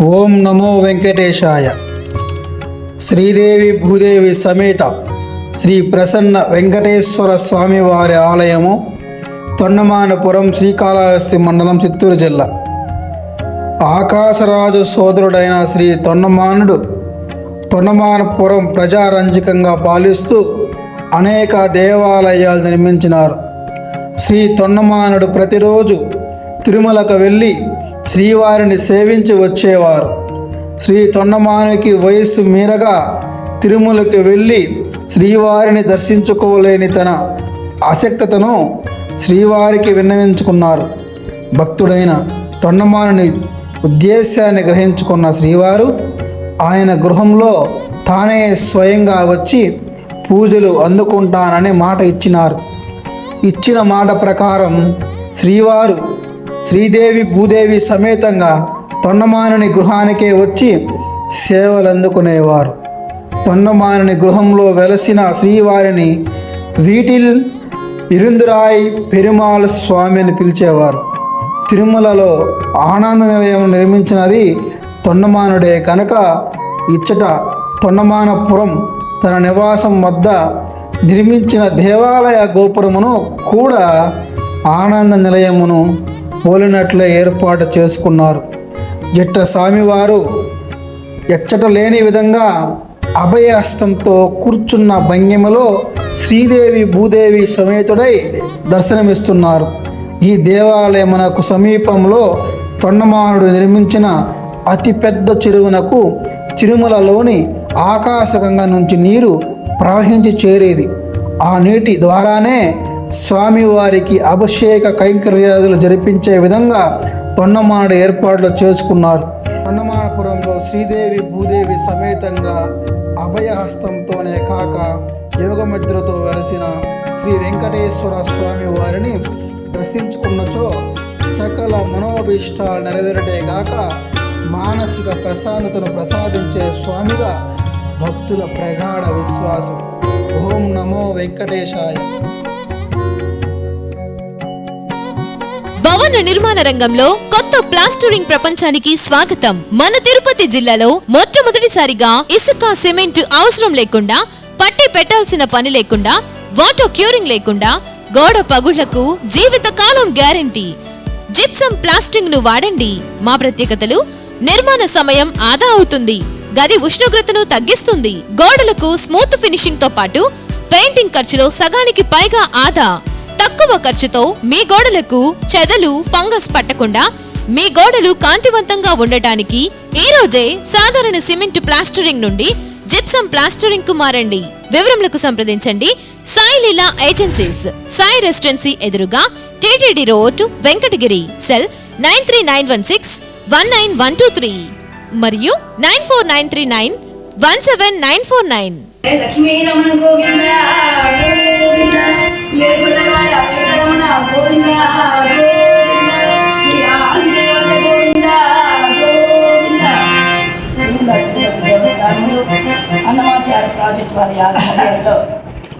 ఓం నమో వెంకటేశాయ. శ్రీదేవి భూదేవి సమేత శ్రీ ప్రసన్న వెంకటేశ్వర స్వామి వారి ఆలయము తొండమానపురం శ్రీకాళహస్తి మండలం చిత్తూరు జిల్లా. ఆకాశరాజు సోదరుడైన శ్రీ తొండమానుడు తొండమానపురం ప్రజారంజకంగా పాలిస్తూ అనేక దేవాలయాలు నిర్మించినారు. శ్రీ తొండమానుడు ప్రతిరోజు తిరుమలకు వెళ్ళి శ్రీవారిని సేవించి వచ్చేవారు. శ్రీ తొండమానికి వయస్సు మీరగా తిరుమలకి వెళ్ళి శ్రీవారిని దర్శించుకోలేని తన ఆసక్తతను శ్రీవారికి విన్నవించుకున్నారు. భక్తుడైన తొండమానుని ఉద్దేశాన్ని గ్రహించుకున్న శ్రీవారు ఆయన గృహంలో తానే స్వయంగా వచ్చి పూజలు అందుకుంటానని మాట ఇచ్చినారు. ఇచ్చిన మాట ప్రకారం శ్రీవారు శ్రీదేవి భూదేవి సమేతంగా తొండమానుని గృహానికే వచ్చి సేవలు అందుకునేవారు తొండమానుని గృహంలో వెలసిన శ్రీవారిని వీటిల్ ఇరుందురాయ్ పెరుమాళ స్వామి అని పిలిచేవారు. తిరుమలలో ఆనంద నిలయం నిర్మించినది తొండమానుడే కనుక ఇచ్చట తొండమానపురం తన నివాసం వద్ద నిర్మించిన దేవాలయ గోపురమును కూడా ఆనంద నిలయమును పోలినట్లే ఏర్పాటు చేసుకున్నారు. జిట్ట స్వామివారు ఎచ్చట లేని విధంగా అభయహస్తంతో కూర్చున్న భంగిమలో శ్రీదేవి భూదేవి సమేతుడై దర్శనమిస్తున్నారు. ఈ దేవాలయమునకు సమీపంలో తొండమానుడు నిర్మించిన అతిపెద్ద చెరువునకు తిరుమలలోని ఆకాశగంగా నుంచి నీరు ప్రవహించి చేరేది. ఆ నీటి ద్వారానే స్వామివారికి అభిషేక కైంకర్యాదులు జరిపించే విధంగా పొన్నమాడ ఏర్పాట్లు చేసుకున్నారు. తొండమానపురంలో శ్రీదేవి భూదేవి సమేతంగా అభయహస్తంతోనే కాక యోగముద్రతో వెలసిన శ్రీ వెంకటేశ్వర స్వామి వారిని దర్శించుకున్నచో సకల మనోభీష్టాలు నెరవేరటే గాక మానసిక ప్రశాంతతను ప్రసాదించే స్వామిగా భక్తుల ప్రగాఢ విశ్వాసం. ఓం నమో వెంకటేశాయ. భవన నిర్మాణ రంగంలో కొత్త ప్లాస్టరింగ్ ప్రపంచానికి స్వాగతం. మన తిరుపతి జిల్లాలో మొట్టమొదటిసారిగా ఇసుక సిమెంట్ అవసరం లేకుండా పట్టి పెట్టాల్సిన పని లేకుండా వాటర్ క్యూరింగ్ లేకుండా గోడ పగుళ్ళకు జీవిత కాలం గ్యారంటీ. జిప్సం ప్లాస్టింగ్ను వాడండి. మా ప్రత్యేకతలు నిర్మాణ సమయం ఆదా అవుతుంది. గది ఉష్ణోగ్రతను తగ్గిస్తుంది. గోడలకు స్మూత్ ఫినిషింగ్తో పాటు పెయింటింగ్ ఖర్చులో సగానికి పైగా ఆదా. తక్కువ ఖర్చుతో మీ గోడలకు చెదలు ఫంగస్ పట్టకుండా మీ గోడలు కాంతివంతంగా ఉండటానికి ఈ రోజే సాధారణ సిమెంట్ ప్లాస్టరింగ్ నుండి జిప్సం ప్లాస్టరింగ్కు మారండి. వివరములకు సంప్రదించండి. సాయి లీలా ఏజెన్సీస్ సాయి రెసిడెన్సీ ఎదురుగా TTD road Venkatagiri cell nine three nine one six one nine one two three మరియు nine four nine three nine one seven nine four nine. Lakshmi Ramana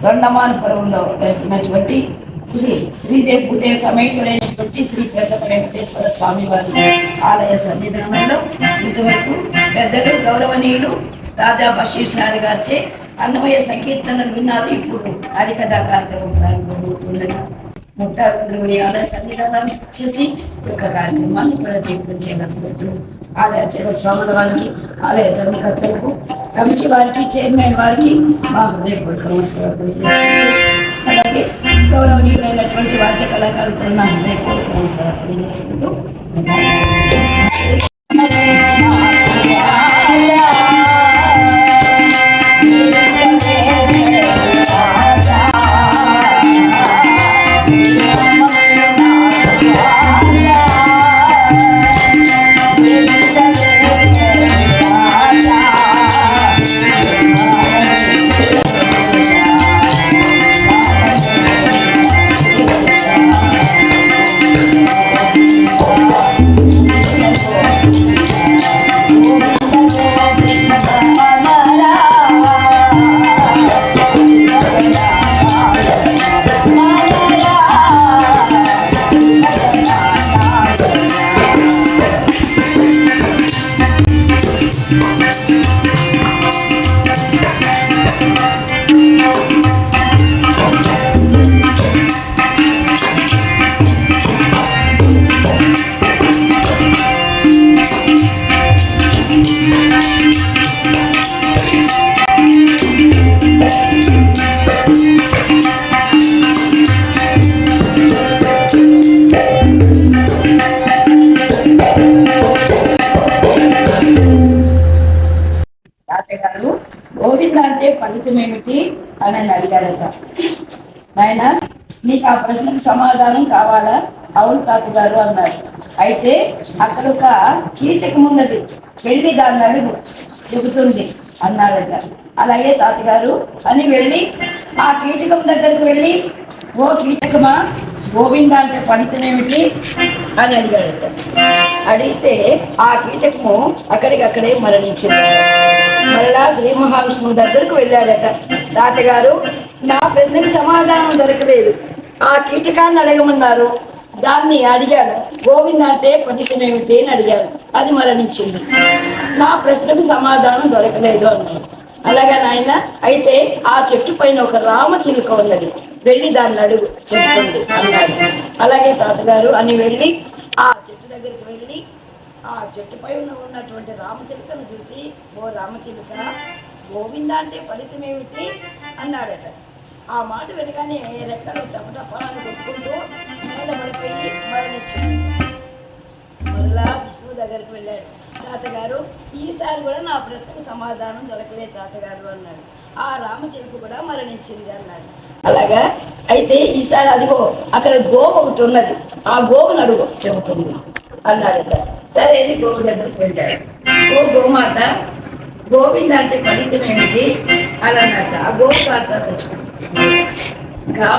దొండమానపురంలో వెలిసినటువంటి శ్రీ శ్రీదేవి భూదేవి సమేతుడైనటువంటి శ్రీ ప్రసన్న వెంకటేశ్వర స్వామి వారి ఆలయ సన్నిధానంలో ఇంతవరకు పెద్దలు గౌరవనీయులు రాజా బషీర్ సార్ గారిచే అన్నమయ్య సంకీర్తనలు విన్నారు ఇప్పుడు హరికథా కార్యక్రమం ప్రారంభమవుతున్నది. ముక్తాకులుడి ఆలయ సన్నిధానాన్ని చేసి ఈ యొక్క కార్యక్రమాన్ని కూడా చేపట్టడం ఆలయ చిర స్వాముల వారికి ఆలయ ధర్మకర్తలకు కమిటీ వారికి చైర్మన్ వారికి మా హృదయపూర్వక నమస్కారం తెలియజేసుకుంటూ అలాగే గౌరవనీయులైనటువంటి వాద్య కళాకారులు కూడా నా హృదయపూర్వక నమస్కారం తెలియజేసుకుంటూ అని అని అడిగాడట నాయన నీకు ఆ ప్రశ్నకు సమాధానం కావాలా? అవును తాతగారు అన్నాడు అయితే అక్కడ ఒక కీటకం ఉన్నది. వెళ్ళి దాన్ని అడుగు. చెబుతుంది అన్నాడట అలాగే తాతగారు అని వెళ్ళి ఆ కీటకం దగ్గరకు వెళ్ళి ఓ కీటకమా గోవింద అంటే ఫలితం ఏమిటి? అని అడిగాడట. అడిగితే ఆ కీటకము అక్కడికక్కడే మరణించింది. మరలా శ్రీ మహావిష్ణువు దగ్గరకు వెళ్ళాడట. తాతగారు నా ప్రశ్నకు సమాధానం దొరకలేదు. ఆ కీటకాన్ని అడగమన్నారు. దాన్ని అడిగాను. గోవింద అంటే ఫలితం ఏమిటి అని అడిగాను. అది మరణించింది. నా ప్రశ్నకు సమాధానం దొరకలేదు అన్నాడు. అలాగే నాయన అయితే ఆ చెట్టు పైన ఒక రామచిలుక ఉన్నది. వెళ్ళి దాన్ని అడుగు చెప్తుంది అన్నాడు అలాగే తాతగారు అని వెళ్ళి ఆ చెట్టు దగ్గరికి వెళ్ళి ఆ చెట్టుపై ఉన్న ఉన్నటువంటి రామచిలుకను చూసి ఓ రామచిలుక గోవింద అంటే ఫలితం ఏమిటి? అన్నాడట ఆ మాట వినగానే రెక్కలు టపటపాలను కొట్టుకుంటూ నేల పడిపోయి మరణించింది. మరలా విష్ణువు దగ్గరికి వెళ్ళాడు తాతగారు ఈసారి కూడా నా ప్రశ్నకు సమాధానం దొరకలేదు తాతగారు అన్నాడు. ఆ రామచిలుకు కూడా మరణించింది అన్నాడు. అలాగా? అయితే ఈసారి అదిగో అక్కడ గోవు ఒకటి ఉన్నది. ఆ గోవును అడుగు చెబుతుంది. అన్నాడట సరే అని గోవు దగ్గరికి వెళ్ళాడు. ఓ గోమాత గోవింద అంటే ఫలితం ఏమిటి? అని అన్నట్ట ఆ గోవు కాస్త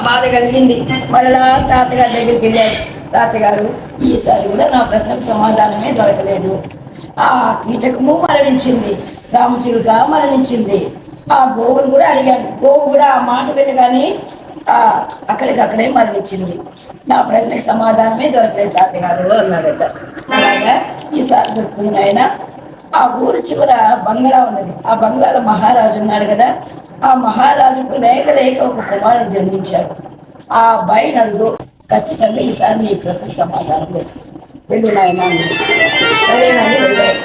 బాధ కలిగింది. మళ్ళా తాతగారి దగ్గరికి వెళ్ళాడు. తాతగారు ఈసారి కూడా నా ప్రశ్నకు సమాధానమే దొరకలేదు. ఆ కీటకము మరణించింది. రామచిలుక మరణించింది. ఆ గోవును కూడా అడిగాను. గోవు కూడా ఆ మాట వినగానే ఆ అక్కడికక్కడే మరణించింది. నా ప్రశ్నకు సమాధానమే దొరకలేదు తాతగారు అన్నాడట. అలాగా ఈసారి దొరుకుతుంది ఆయన ఆ ఊరు చివర బంగ్లా ఉన్నది. ఆ బంగ్లాలో మహారాజు ఉన్నాడు కదా. ఆ మహారాజుకు లేక లేక ఒక కుమారుడు జన్మించాడు. ఆ అబ్బాయి నడుగు ఖచ్చితంగా ఈసారి నీ ప్రశ్నకు సమాధానం లేదు. వెళ్ళు నాయన సరేనని వెళ్ళాడు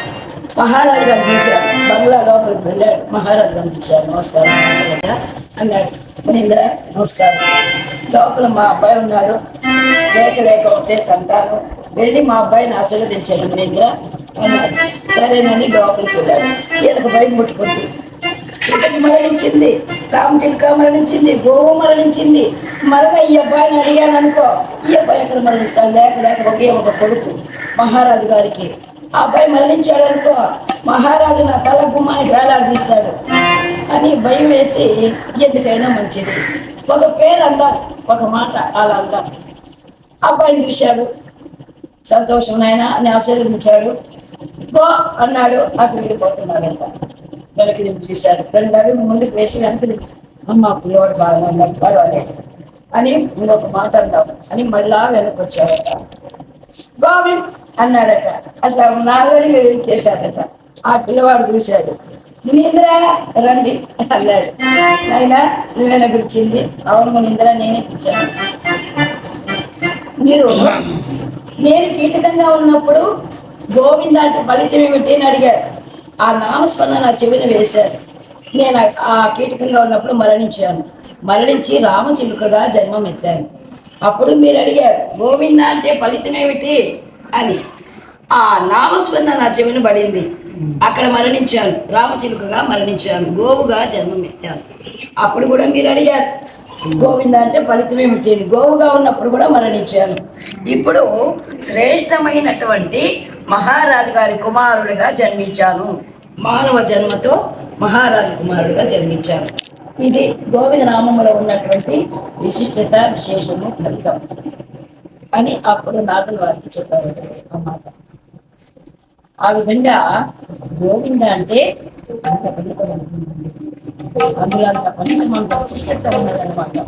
మహారాజు కనిపించాడు బంగ్లా లోపలికి వెళ్ళాడు మహారాజు కనిపించాడు నమస్కారం మహారాజా అన్నాడు. మహేంద్ర నమస్కారం. లోపల మా అబ్బాయి ఉన్నాడు. లేక లేక ఒకటే సంతానం. వెళ్ళి మా అబ్బాయిని ఆశీర్వదించాడు మహేంద్ర అన్నాడు. సరేనని లోపలికి వెళ్ళాడు. ఈయనకు బయట ముట్టుకుంది ఇతను మరణించింది. రామచిలుక మరణించింది. గోవు మరణించింది. మరణ ఈ అబ్బాయిని అడిగాను అనుకో ఈ అబ్బాయి ఎక్కడ మరణిస్తాడు? లేక లేక ఒకే ఒక కొడుకు మహారాజు గారికి. ఆ అబ్బాయి మరణించాడు అనుకో మహారాజు నా తల గుమ్మానికి వేలాడదీస్తాడు అని భయం వేసి ఎందుకైనా మంచిది. ఒక పేరు అందాం ఒక మాట అలా అందాం అబ్బాయిని చూశాడు. సంతోషం నాయన అని ఆశీర్వదించాడు. గో అన్నాడు. అటు వెళ్ళిపోతున్నాడంట. వెనక్కి చేశారు రెండు అడుగులు ముందుకు వేసి వెనక్కి అమ్మా అమ్మ పిల్లవాడు బాగా ఉన్నాడు పర్వాలేదు అని ఇంకొక మాట అందాం అని మళ్ళా వెనక్కి వచ్చాడట గోవింద్ అన్నాడట. అట్లా నాలుగడి చేశాడట ఆ పిల్లవాడు చూశాడు. నింద్ర రండి అన్నాడు. ఆయన నువ్వేనా పిలిచింది? అవును నింద్ర నేనే పిలిచాను. మీరు నేను కీటకంగా ఉన్నప్పుడు గోవింద ఫలితం ఏమిటి అని అడిగారు. ఆ నామస్మరణ నా చెవిన వేశారు. నేను ఆ- కీటకంగా ఉన్నప్పుడు మరణించాను. మరణించి రామచిలుకగా జన్మం ఎత్తాను అప్పుడు మీరు అడిగారు గోవింద అంటే ఫలితం ఏమిటి? అని. ఆ నామస్మరణ నా చెవిన పడింది. అక్కడ మరణించాను. రామచిలుకగా మరణించాను. గోవుగా జన్మం ఎత్తాను అప్పుడు కూడా మీరు అడిగారు గోవింద అంటే ఫలితం ఏమిటి? గోవుగా ఉన్నప్పుడు కూడా మరణించాను. ఇప్పుడు శ్రేష్టమైనటువంటి మహారాజు గారి కుమారుడిగా జన్మించాను. మానవ జన్మతో మహారాజు కుమారుడుగా జన్మించారు. ఇది గోవింద నామములో ఉన్నటువంటి విశిష్టత విశేషము ఫలితం అని అప్పుడు నాథుల వారికి చెప్పారు. అన్నమాట ఆ విధంగా గోవింద అంటే అంత ఫలితం అందులో అంత ఫలితం అంత విశిష్టత ఉన్నదన్నమాట.